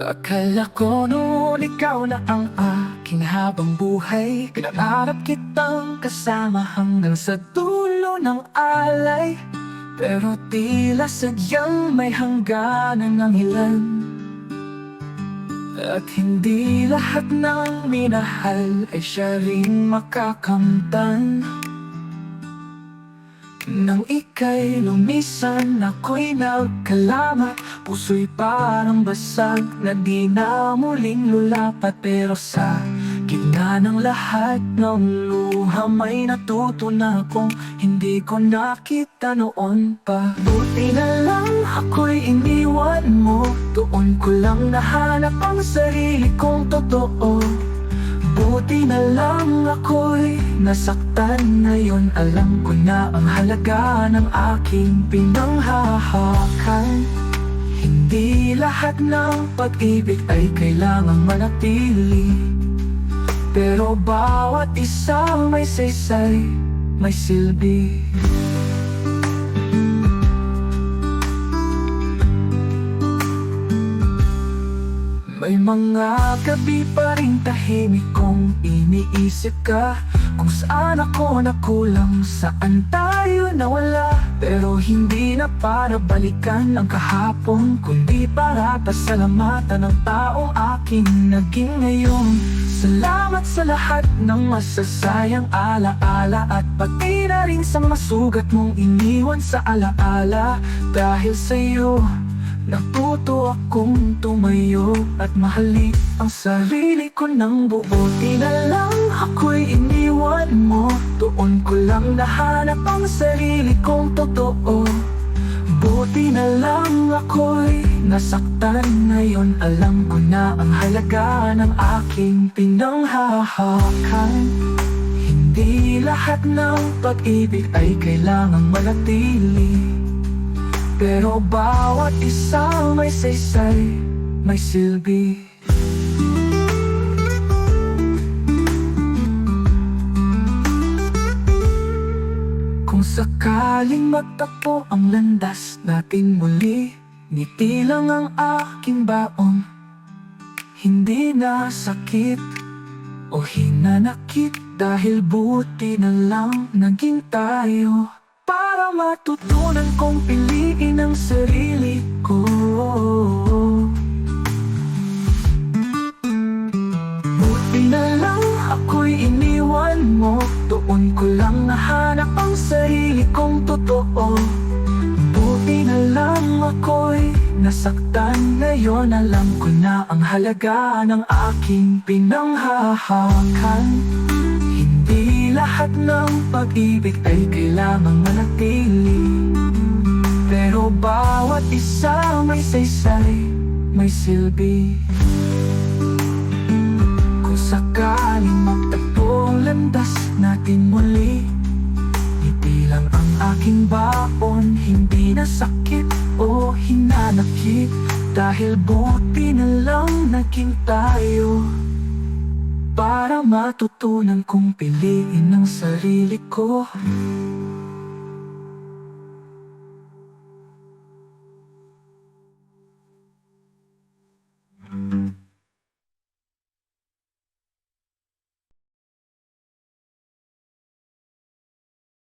Akala ko noon ikaw na ang aking habang buhay. Pinangarap kitang kasama hanggang sa dulo ng alay. Pero tila sadyang may hangganan ng ilan. At hindi lahat ng minahal ay siya rin makakamtan. Nang ika'y lumisan, ako'y nagkalama Puso'y parang basag na di na muling lulapat. Pero sa gitna ng lahat ng luha May natuto na akong hindi ko nakita noon pa. Buti na lang ako'y iniwan mo. Doon ko lang nahanap ang sarili kong totoo. Buti na lang ako'y nasaktan Ngayon. Alam ko na ang halaga ng aking pinanghahakan Hindi lahat ng pag-ibig ay kailangang manatili. Pero bawat isa may saysay, may silbi. May mga gabi pa rin tahimik kong iniisip ka Kung saan ako nakulang, saan tayo nawala? Pero hindi na para balikan ang kahapon Kundi para pasalamatan ng taong aking naging ngayon. Salamat sa lahat ng masasayang alaala At pati na rin sa masugat mong iniwan sa alaala. Dahil sa'yo Natuto akong tumayo at mahalin ang sarili ko ng buo. Di ako'y iniwan mo. Doon ko lang nahanap ang sarili kong totoo. Buti na lang ako'y nasaktan Ngayon. Alam ko na ang halaga ng aking pinanghahakan. Hindi lahat ng pag-ibig ay kailangang manatili pero bawat isa may saysay, may silbi Kung sakaling magtakpo ang landas natin muli Ngiti lang ang aking baon. Hindi na sakit o hinanakit Dahil buti na lang naging tayo. Para matutunan kong piliin ang sarili ko mo Doon ko lang nahanap ang sarili kong totoo. Buti na lang ako'y nasaktan Ngayon alam ko na ang halaga ng aking pinanghahakan Hindi lahat ng pag-ibig ay kailangang manatili. Pero bawat isa may saysay, may silbi Hindi na sakit o hinanakit? Dahil buti na lang naging tayo. Para matutunan kong piliin ang sarili ko